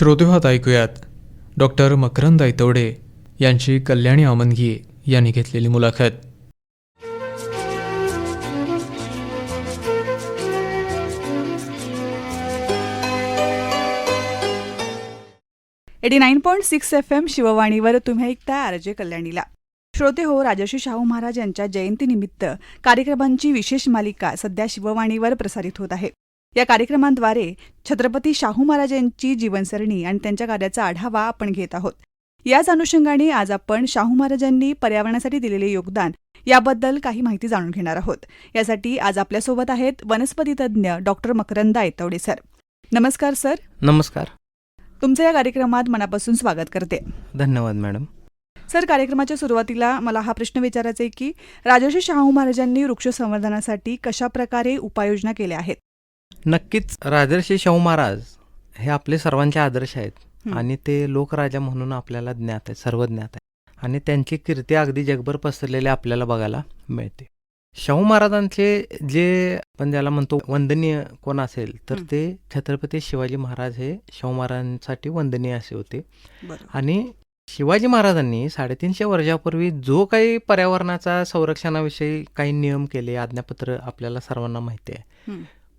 श्रोतेहात ऐकूयात. डॉक्टर मकरंद ऐतवडे यांची कल्याणी आमनगी यांनी घेतलेली मुलाखत. Eighty nine point six F M शिववाणीवर तुम्ही ऐकताय आरजे कल्याणीला. श्रोते हो राजर्षी शाहू महाराज यांच्या जयंतीनिमित्त कार्यक्रमांची विशेष मालिका सध्या शिववाणीवर प्रसारित होत आहे. या कार्यक्रमांद्वारे छत्रपती शाहू महाराज यांची जीवनसरणी आणि त्यांच्या कार्याचा आढावा आपण घेत आहोत. याच अनुषंगाने आज आपण शाहू महाराजांनी पर्यावरणासाठी दिलेले योगदान याबद्दल काही माहिती जाणून घेणार आहोत. यासाठी आज आपल्यासोबत आहेत वनस्पती तज्ज्ञ डॉक्टर मकरंदा ऐतवडे सर. नमस्कार सर. नमस्कार. तुमचं या कार्यक्रमात मनापासून स्वागत करते. धन्यवाद मॅडम. सर कार्यक्रमाच्या सुरुवातीला मला हा प्रश्न विचारायचा आहे की राजर्षी शाहू महाराजांनी वृक्ष संवर्धनासाठी कशा प्रकारे उपाययोजना केल्या आहेत? नक्कीच राजर्षी शाहू महाराज हे आपले सर्वांचे आदर्श आहेत. आणि ते लोकराजा म्हणून आपल्याला ज्ञात आहे सर्व ज्ञात आहे आणि त्यांची कीर्ती अगदी जगभर पसरलेली आपल्याला बघायला मिळते शाहू महाराजांचे जे आपण ज्याला म्हणतो वंदनीय कोण असेल तर. ते छत्रपती शिवाजी महाराज हे शाहू महाराजांसाठी वंदनीय असे होते आणि शिवाजी महाराजांनी साडेतीनशे वर्षापूर्वी जो काही पर्यावरणाचा संरक्षणाविषयी काही नियम केले आज्ञापत्र आपल्याला सर्वांना माहिती आहे.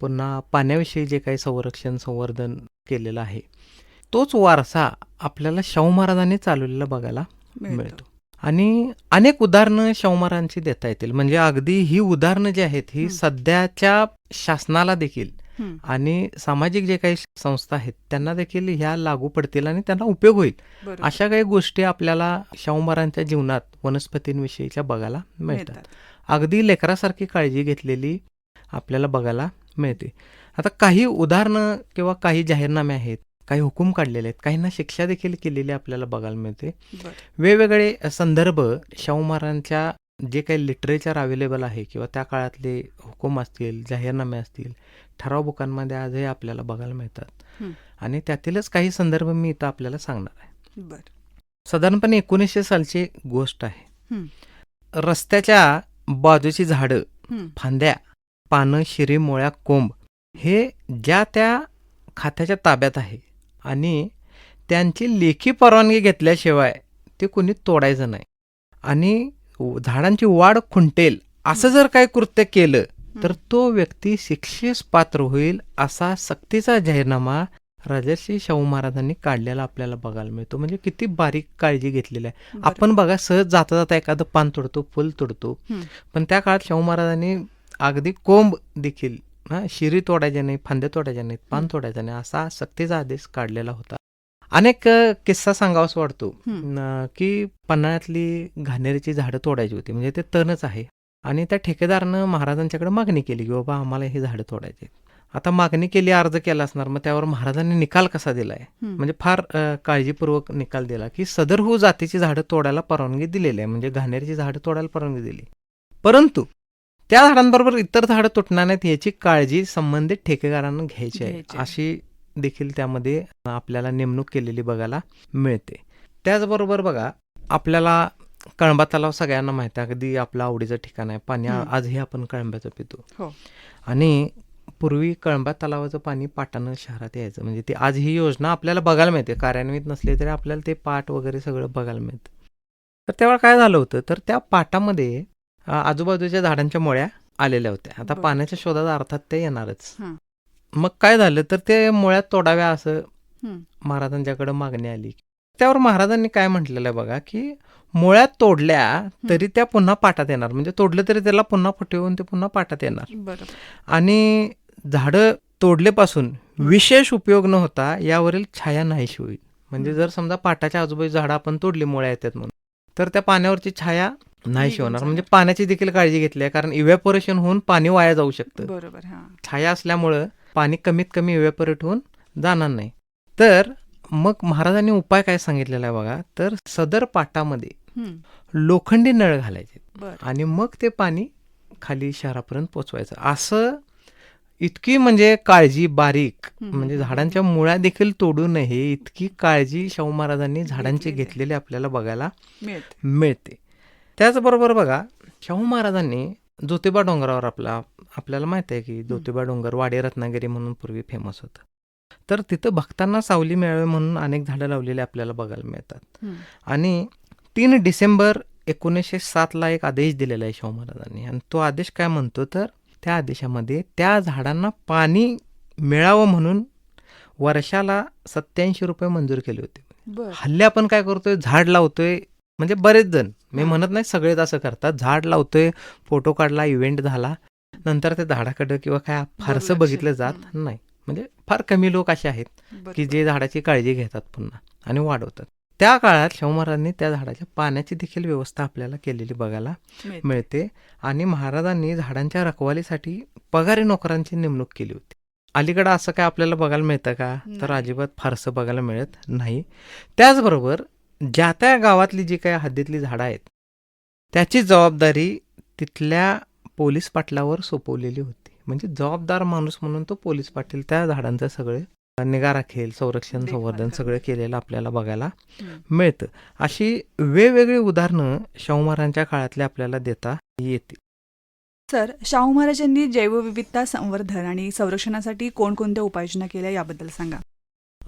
पुन्हा पाण्याविषयी जे काही संरक्षण संवर्धन केलेलं आहे तोच वारसा आपल्याला शाहू महाराजांनी चालवलेला बघायला मिळतो आणि अनेक उदाहरणं शाहू महाराजांची देता येतील म्हणजे अगदी ही उदाहरणं जी आहेत ही. सध्याच्या शासनाला देखील. आणि सामाजिक जे काही संस्था आहेत त्यांना देखील ह्या लागू पडतील आणि त्यांना उपयोग होईल. अशा काही गोष्टी आपल्याला शाहू महाराजांच्या जीवनात वनस्पतींविषयीच्या बघायला मिळतात. अगदी लेकरासारखी काळजी घेतलेली आपल्याला बघायला मिळते आता काही उदाहरणं किंवा काही जाहीरनामे आहेत काही हुकूम काढलेले आहेत काहींना शिक्षा देखील केलेली आपल्याला बघायला मिळते. वेगवेगळे संदर्भ शाहू महाराजांच्या जे काही लिटरेचर अवेलेबल आहे किंवा त्या काळातले हुकूम असतील जाहीरनामे असतील ठराव बुकांमध्ये आजही आपल्याला बघायला मिळतात. आणि त्यातीलच काही संदर्भ मी इथं आपल्याला सांगणार आहे बरं. साधारणपणे एकोणीसशे सालची गोष्ट आहे. रस्त्याच्या बाजूची झाडं. फांद्या पानं शिरी मोळ्या कोंब हे ज्या त्या खात्याच्या ताब्यात आहे आणि त्यांची लेखी परवानगी घेतल्याशिवाय ते कोणी तोडायचं नाही आणि झाडांची वाढ खुंटेल असं जर काय कृत्य केलं तर तो व्यक्ती शिक्षेस पात्र होईल असा सक्तीचा जाहीरनामा राजर्षी शाहू महाराजांनी काढलेला आपल्याला बघायला मिळतो म्हणजे किती बारीक काळजी घेतलेली आहे. आपण बघा सहज जाता जाता एखादं पान तोडतो फुल तोडतो. पण त्या काळात शाहू महाराजांनी अगदी कोंब देखील हा शिरी तोडायच्या नाही फांद्या तोडायच्या नाहीत पान हं. तोडायचं नाही असा सक्तीचा आदेश काढलेला होता अनेक किस्सा सांगावासा वाटतो हं. की पन्हाळ्यातली घाणेरीची झाडं तोडायची होती म्हणजे ते तणच आहे आणि त्या ठेकेदारानं महाराजांच्याकडे मागणी केली की बाबा आम्हाला हे झाडं तोडायचे आता मागणी केली अर्ज केला असणार मग त्यावर महाराजांनी निकाल कसा दिलाय हं. म्हणजे फार काळजीपूर्वक निकाल दिला की सदरहू जातीची झाडं तोडायला परवानगी दिलेली आहे म्हणजे घाणेरीची झाडं तोडायला परवानगी दिली परंतु त्या झाडांबरोबर इतर झाडं तुटणार नाहीत याची काळजी संबंधित ठेकेदारांना घ्यायची आहे. अशी देखील त्यामध्ये आपल्याला नेमणूक केलेली बघायला मिळते. त्याचबरोबर बघा आपल्याला कळंबा तलाव सगळ्यांना माहिती आहे. अगदी आपलं आवडीचं ठिकाण आहे. पाणी. आजही आपण कळंब्याचं पितो. हो. आणि पूर्वी कळंबा तलावाचं पाणी पाटानं शहरात यायचं. म्हणजे ते आज ही योजना आपल्याला बघायला मिळते. कार्यान्वित नसली तरी आपल्याला ते पाट वगैरे सगळं बघायला मिळतं. तर तेव्हा काय झालं होतं? तर त्या पाटामध्ये आजूबाजूच्या झाडांच्या मुळ्या आलेल्या होत्या आता. पाण्याच्या शोधात अर्थात ते येणारच. मग काय झालं तर ते मुळ्यात तोडाव्या असं. महाराजांच्याकडे मागणी आली त्यावर महाराजांनी काय म्हटलेलं आहे बघा की मुळ्यात तोडल्या तरी त्या पुन्हा पाटात येणार म्हणजे तोडलं तरी त्याला पुन्हा फुटवून ते पुन्हा पाटात येणार. आणि झाडं तोडलेपासून विशेष उपयोग न होता यावरील छाया नाहीशी होईल म्हणजे. जर समजा पाटाच्या आजूबाजू झाडं आपण तोडली मुळ्या येतात म्हणून तर त्या पाण्यावरची छाया नाहीशी होणार जाणार. म्हणजे पाण्याची देखील काळजी घेतली आहे कारण इव्हॅपोरेशन होऊन पाणी वाया जाऊ शकतं. बरोबर हा. छाया असल्यामुळं पाणी कमीत कमी इव्हॅपोरेट होऊन जाणार नाही. तर मग महाराजांनी उपाय काय सांगितलेला आहे बघा. तर सदर पाटामध्ये. लोखंडी नळ घालायचे. बरं. आणि मग ते पाणी खाली शहरापर्यंत पोचवायचं. असं इतकी म्हणजे काळजी बारीक म्हणजे झाडांच्या मुळ्या देखील तोडू नये इतकी काळजी शाहू महाराजांनी झाडांची घेतलेली आपल्याला बघायला मिळते. मिळते. त्याचबरोबर बघा शाहू महाराजांनी ज्योतिबा डोंगरावर आपला आपल्याला माहीत आहे की ज्योतिबा डोंगर वाडे रत्नागिरी म्हणून पूर्वी फेमस होतं. तर तिथं भक्तांना सावली मिळावी म्हणून अनेक झाडं लावलेली आपल्याला बघायला मिळतात. आणि तीन डिसेंबर एकोणीसशे सातला एक आदेश दिलेला आहे शाहू महाराजांनी. आणि तो आदेश काय म्हणतो तर त्या आदेशामध्ये त्या झाडांना पाणी मिळावं म्हणून वर्षाला सत्याऐंशी रुपये मंजूर केले होते. हल्ली आपण काय करतोय झाड लावतोय म्हणजे बरेच जण मी. म्हणत नाही सगळेच असं करतात झाड लावतोय फोटो काढला इव्हेंट झाला नंतर ते झाडाकडं किंवा काय फारसं. बघितलं जात नाही म्हणजे फार कमी लोक असे आहेत की. जे झाडाची काळजी घेतात पुन्हा आणि वाढवतात त्या काळात शाहू महाराजांनी त्या झाडाच्या पाण्याची देखील व्यवस्था आपल्याला केलेली बघायला मिळते. आणि महाराजांनी झाडांच्या रखवालीसाठी पगारी नोकरांची नेमणूक केली होती अलीकडं असं काय आपल्याला बघायला मिळतं का तर. अजिबात फारसं बघायला मिळत नाही त्याचबरोबर ज्या त्या गावातली जी काही हद्दीतली झाडं आहेत त्याची जबाबदारी तिथल्या पोलीस पाटलावर सोपवलेली होती म्हणजे जबाबदार माणूस म्हणून तो पोलीस पाटील त्या झाडांचं सगळे निगा राखेल संरक्षण संवर्धन. सगळं केलेलं आपल्याला बघायला. मिळतं अशी वेगवेगळी उदाहरणं शाहू महाराजांच्या काळातली आपल्याला देता येतील सर शाहू महाराजांनी जैवविविधता संवर्धन आणि संरक्षणासाठी कोणकोणत्या उपाययोजना केल्या याबद्दल सांगा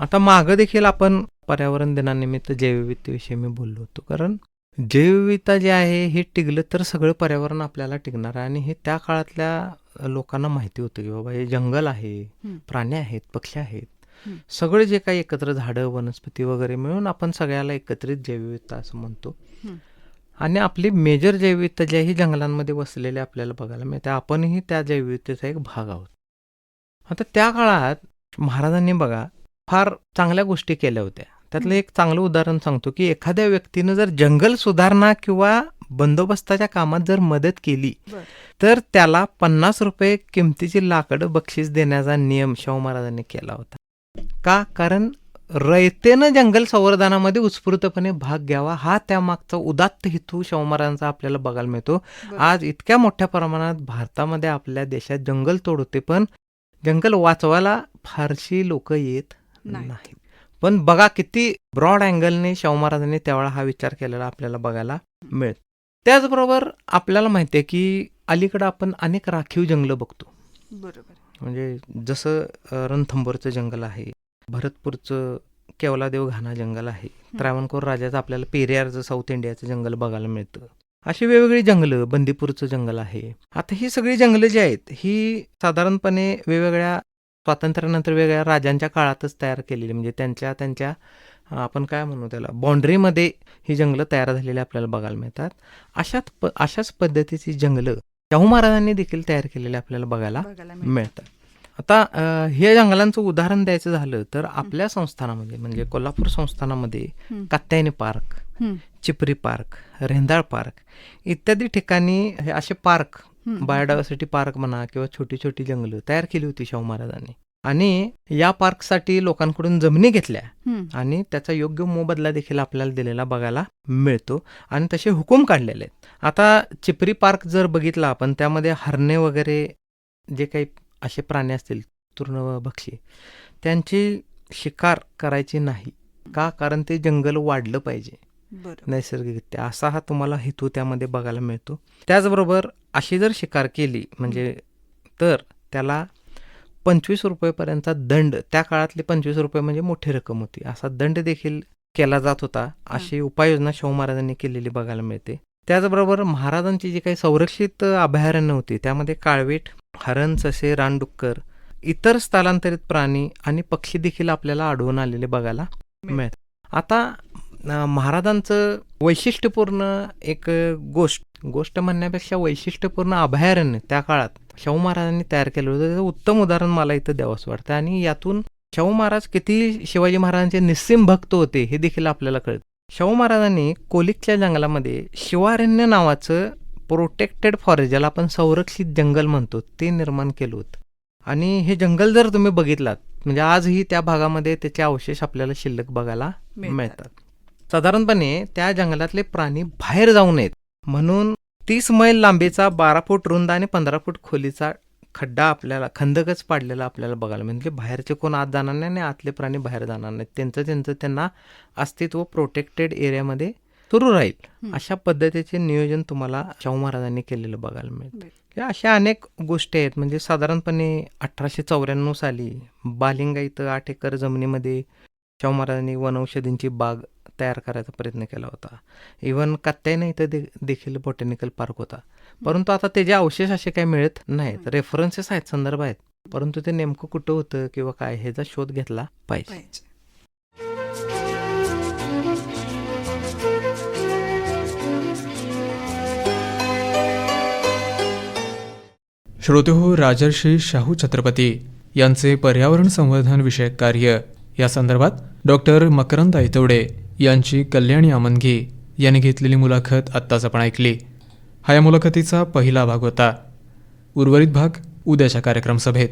आता मागं देखील आपण पर्यावरण दिनानिमित्त जैवविविधतेविषयी मी बोललो होतो कारण जैवविविधता जे आहे हे टिकलं तर सगळं पर्यावरण आपल्याला टिकणार आहे आणि हे त्या काळातल्या लोकांना माहिती होतं की बाबा हे जंगल आहे. प्राणी आहेत पक्षी आहेत. सगळे जे काही एकत्र झाडं वनस्पती वगैरे मिळून आपण सगळ्याला एकत्रित जैवविविधता असं म्हणतो. आणि आपली मेजर जैवविविधता जी आहे ही जंगलांमध्ये वसलेली आपल्याला बघायला मिळते आपणही त्या जैवविविधतेचा एक भाग आहोत आता त्या काळात महाराजांनी बघा फार चांगल्या गोष्टी केल्या होत्या. त्यातलं एक चांगलं उदाहरण सांगतो की एखाद्या व्यक्तीनं जर जंगल सुधारणा किंवा बंदोबस्ताच्या कामात जर मदत केली. तर त्याला पन्नास रुपये किमतीची लाकडं बक्षीस देण्याचा नियम शाहू महाराजांनी केला होता. का? कारण रयतेनं जंगल संवर्धनामध्ये उत्स्फूर्तपणे भाग घ्यावा हा त्यामागचा उदात्त हेतू शाहू महाराजांचा आपल्याला बघायला मिळतो. आज इतक्या मोठ्या प्रमाणात भारतामध्ये आपल्या देशात जंगल तोड होते पण जंगल वाचवायला फारशी लोक येत नाही. पण बघा किती ब्रॉड अँगलने शाहू महाराजांनी त्यावेळा हा विचार केलेला आपल्याला बघायला मिळत त्याचबरोबर आपल्याला माहिती आहे की अलीकडं आपण अनेक राखीव जंगलं बघतो. बरोबर. म्हणजे जसं रणथंबोरचं जंगल आहे भरतपूरचं केवलादेव घाणा जंगल आहे त्रावणकोर राजाचं आपल्याला पेरियारचं साऊथ इंडियाचं जंगल बघायला मिळतं. अशी वेगवेगळी जंगलं बंदीपूरचं जंगल आहे. आता ही सगळी जंगलं जी आहेत ही साधारणपणे वेगवेगळ्या स्वातंत्र्यानंतर वेगळ्या राजांच्या काळातच तयार केलेली म्हणजे त्यांच्या त्यांच्या आपण काय म्हणू त्याला बाँड्रीमध्ये ही जंगलं तयार झालेली आपल्याला बघायला मिळतात अशाच प अशाच पद्धतीची जंगलं शाहू महाराजांनी देखील तयार केलेली आपल्याला बघायला बघायला मिळतं. मिळतात आता हे जंगलांचं उदाहरण द्यायचं झालं तर आपल्या संस्थानामध्ये म्हणजे Kolhapur संस्थानामध्ये. Katyayani park. Chipri park Rendal park इत्यादी ठिकाणी हे असे पार्क. बायोडायव्हर्सिटी पार्क म्हणा किंवा छोटी छोटी जंगलं तयार केली होती शाहू महाराजांनी. आणि या पार्कसाठी लोकांकडून जमिनी घेतल्या. आणि त्याचा योग्य मोबदला देखील आपल्याला दिलेला बघायला मिळतो. आणि तसे हुकूम काढलेले आहेत. आता चिपरी पार्क जर बघितला आपण त्यामध्ये हरणे वगैरे जे काही असे प्राणी असतील तृणभक्षी त्यांची शिकार करायची नाही. का? कारण ते जंगल वाढलं पाहिजे. नैसर्गिकरित्या. असा हा तुम्हाला हेतू त्यामध्ये बघायला मिळतो. त्याचबरोबर अशी जर शिकार केली म्हणजे तर त्याला पंचवीस रुपयेपर्यंतचा दंड त्या काळातले पंचवीस रुपये म्हणजे मोठी रक्कम होती. असा दंड देखील केला जात होता. अशी उपाययोजना शाहू महाराजांनी केलेली बघायला मिळते. त्याचबरोबर महाराजांची जी काही संरक्षित अभयारण्य होती त्यामध्ये काळवीट हरण ससे रानडुक्कर इतर स्थलांतरित प्राणी आणि पक्षी देखील आपल्याला आढळून आलेले बघायला मिळतात. आता महाराजांचं वैशिष्ट्यपूर्ण एक गोष्ट गोष्ट म्हणण्यापेक्षा वैशिष्ट्यपूर्ण अभयारण्य त्या काळात शाहू महाराजांनी तयार केलं होतं. त्याचं उत्तम उदाहरण मला इथं द्यावंसं वाटतं. आणि यातून शाहू महाराज किती शिवाजी महाराजांचे निस्सीम भक्त होते हे देखील आपल्याला कळतं. शाहू महाराजांनी कोलिकच्या जंगलामध्ये शिवारण्य नावाचं प्रोटेक्टेड फॉरेस्ट ज्याला आपण संरक्षित जंगल म्हणतो ते निर्माण केलं होतं. आणि हे जंगल जर तुम्ही बघितलात म्हणजे आजही त्या भागामध्ये त्याचे अवशेष आपल्याला शिल्लक बघायला मिळतात. साधारणपणे त्या जंगलातले प्राणी बाहेर जाऊ नयेत. म्हणून तीस मैल लांबीचा बारा फूट रुंद आणि पंधरा फूट खोलीचा खड्डा आपल्याला खंदकच पाडलेला आपल्याला बघायला म्हणजे बाहेरचे कोण आत जाणार नाही आणि आतले प्राणी बाहेर जाणार नाहीत. त्यांचं त्यांचं त्यांना अस्तित्व प्रोटेक्टेड एरियामध्ये सुरू राहील. अशा पद्धतीचे नियोजन तुम्हाला शाहू महाराजांनी केलेलं बघायला मिळेल. या अशा अनेक गोष्टी आहेत. म्हणजे साधारणपणे अठराशे चौऱ्याण्णव साली बालिंगा इथं आठ एकर जमिनीमध्ये शाहू महाराजांनी वनौषधींची बाग तयार करायचा प्रयत्न केला होता. इवन कात्यायन इथं दे देखील बॉटॅनिकल पार्क होता. परंतु आता त्याचे अवशेष असे काही मिळत नाहीत. रेफरन्सेस आहेत संदर्भ आहेत. परंतु ते नेमकं कुठं होतं किंवा काय ह्याचा शोध घेतला पाहिजे. पाहिजे. श्रोते हो राजर्षी शाहू छत्रपती यांचे पर्यावरण संवर्धन विषयक कार्य या संदर्भात डॉक्टर मकरंद आयतवडे यांची कल्याणी आमनघे यांनी घेतलेली मुलाखत आत्ताच आपण ऐकली. हा या मुलाखतीचा पहिला भाग होता. उर्वरित भाग उद्याच्या कार्यक्रम सभेत.